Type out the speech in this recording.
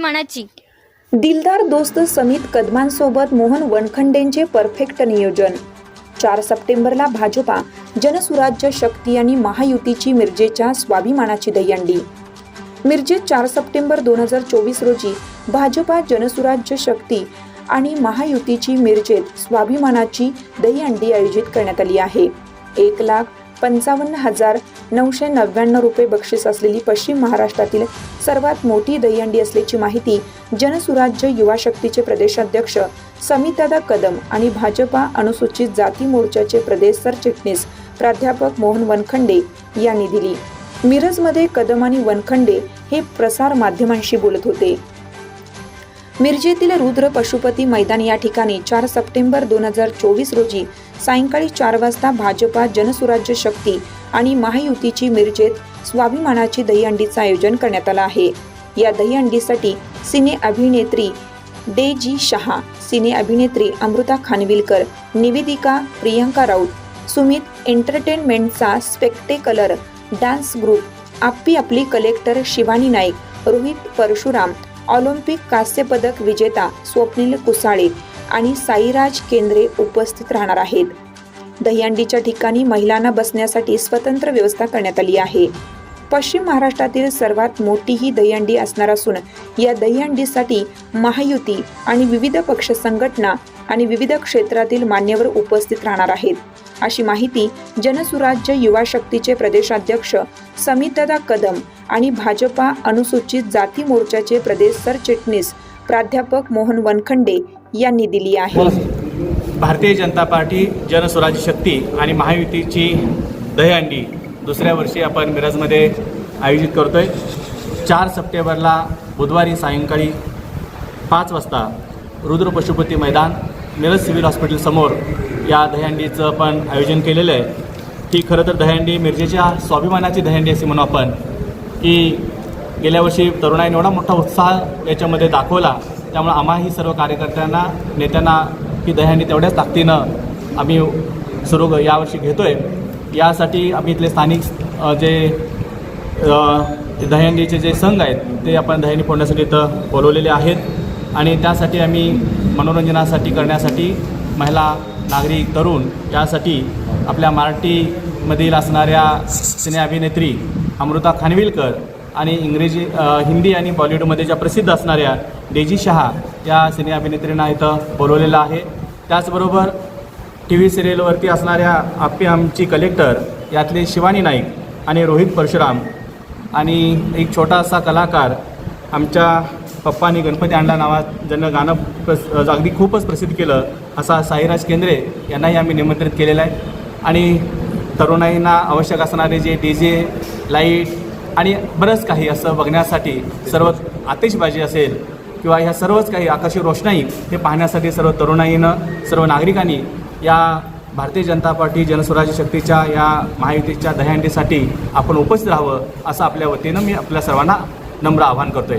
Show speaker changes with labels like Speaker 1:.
Speaker 1: मनाची.
Speaker 2: दिलदार दोस्त समित कदमांसोबत मोहन वनखंडेंचे परफेक्ट नियोजन. चार सप्टेंबरला भाजपा जनसुराज्य शक्ती आणि महायुतीची मिरजेच्या स्वाभिमानाची दहीहंडी. मिरजेत चार सप्टेंबर दोन हजार चोवीस रोजी भाजपा जनसुराज्य शक्ती आणि महायुतीची मिरजेत स्वाभिमानाची दहीहंडी आयोजित करण्यात आली आहे. एक लाख पंचावन्न हजार नऊशे नव्याण्णव रुपये बक्षीस असलेली पश्चिम महाराष्ट्रातील सर्वात मोठी दहीहंडी असल्याची माहिती जनसुराज्य युवा शक्तीचे प्रदेशाध्यक्ष समितदादा कदम आणि भाजपा अनुसूचित जाती मोर्चाचे प्रदेश सरचिटणीस प्राध्यापक मोहन वनखंडे यांनी दिली. मिरजमध्ये कदम आणि वनखंडे हे प्रसार माध्यमांशी बोलत होते. मिरजेतील रुद्र पशुपती मैदान या ठिकाणी चार सप्टेंबर दोन हजार चोवीस रोजी सायंकाळी चार वाजता भाजपा जनसुराज्य शक्ती आणि महायुतीची मिरजेत स्वाभिमानाची दहीहंडीचं आयोजन करण्यात आलं आहे. या दहीहंडीसाठी सिने अभिनेत्री डे जी शहा सिने अभिनेत्री अमृता खानविलकर निवेदिका प्रियंका राऊत सुमित एंटरटेनमेंटचा स्पेक्टेकलर डान्स ग्रुप आप्पी आपली कलेक्टर शिवानी नाईक रोहित परशुराम ऑलिम्पिक कांस्यपदक विजेता स्वप्नील कुसाळे आणि साईराज केंद्रे उपस्थित राहणार आहेत. दहीहंडीच्या ठिकाणी महिलांना बसण्यासाठी स्वतंत्र व्यवस्था करण्यात आली आहे. पश्चिम महाराष्ट्रातील सर्वात मोठी ही दहीहंडी असणार असून या दहीहंडीसाठी महायुती आणि विविध पक्ष संघटना आणि विविध क्षेत्रातील मान्यवर उपस्थित राहणार आहेत. अशी माहिती जनसुराज्य युवा शक्तीचे प्रदेशाध्यक्ष समितदा कदम आणि भाजपा अनुसूचित जाती मोर्चाचे प्रदेश सरचिटणीस प्राध्यापक मोहन वनखंडे यांनी दिली आहे.
Speaker 3: भारतीय जनता पार्टी जनस्वराज्य शक्ती आणि महायुतीची दहीहंडी दुसऱ्या वर्षी आपण मिरजमध्ये आयोजित करतोय. चार सप्टेंबरला बुधवारी सायंकाळी पाच वाजता रुद्र पशुपती मैदान मिरज सिव्हिल हॉस्पिटलसमोर या दहीहंडीचं आपण आयोजन केलेलं आहे. ही खरं तर दहीहंडी मिरजेच्या स्वाभिमानाची दहीहंडी असे म्हणू आपण. की गेल्या वर्षी तरुणाईने एवढा मोठा उत्साह याच्यामध्ये दाखवला. त्यामुळे आम्हाही सर्व कार्यकर्त्यांना नेत्यांना की दह्याने तेवढ्याच ताकदीनं आम्ही सुरू यावर्षी घेतो आहे यासाठी आम्ही इथले स्थानिक जे अ, जे संघ आहेत ते आपण दह्यांनी फोडण्यासाठी इथं बोलवलेले आहेत. आणि त्यासाठी आम्ही मनोरंजनासाठी करण्यासाठी महिला नागरिक तरुण यासाठी आपल्या मराठीमधील असणाऱ्या सिने अभिनेत्री अमृता खानविलकर आणि इंग्रजी हिंदी आणि बॉलिवूडमध्ये ज्या प्रसिद्ध असणाऱ्या डेजी शहा या सिने अभिनेत्रींना इथं बोलवलेलं आहे. त्याचबरोबर टी व्ही सिरियलवरती असणाऱ्या आप्पी आमची कलेक्टर यातले शिवानी नाईक आणि रोहित परशुराम आणि एक छोटासा कलाकार आमच्या पप्पानी गणपती आणला नावात ज्यांना गाणं प्रस अगदी खूपच प्रसिद्ध केलं असा साईराज केंद्रे यांनाही आम्ही निमंत्रित केलेलं आहे. आणि तरुणाईंना आवश्यक असणारे जे डी जे लाइट आणि बरंच काही असं बघण्यासाठी सर्व आतिषबाजी असेल किंवा ह्या सर्वच काही आकाशी रोषणाई हे पाहण्यासाठी सर्व तरुणाईनं सर्व नागरिकांनी या भारतीय जनता पार्टी जनस्वराज्य शक्तीच्या या महायुतीच्या दह्यांडीसाठी आपण उपस्थित राहावं असं आपल्या वतीनं मी आपल्या सर्वांना नम्र आवाहन करतोय.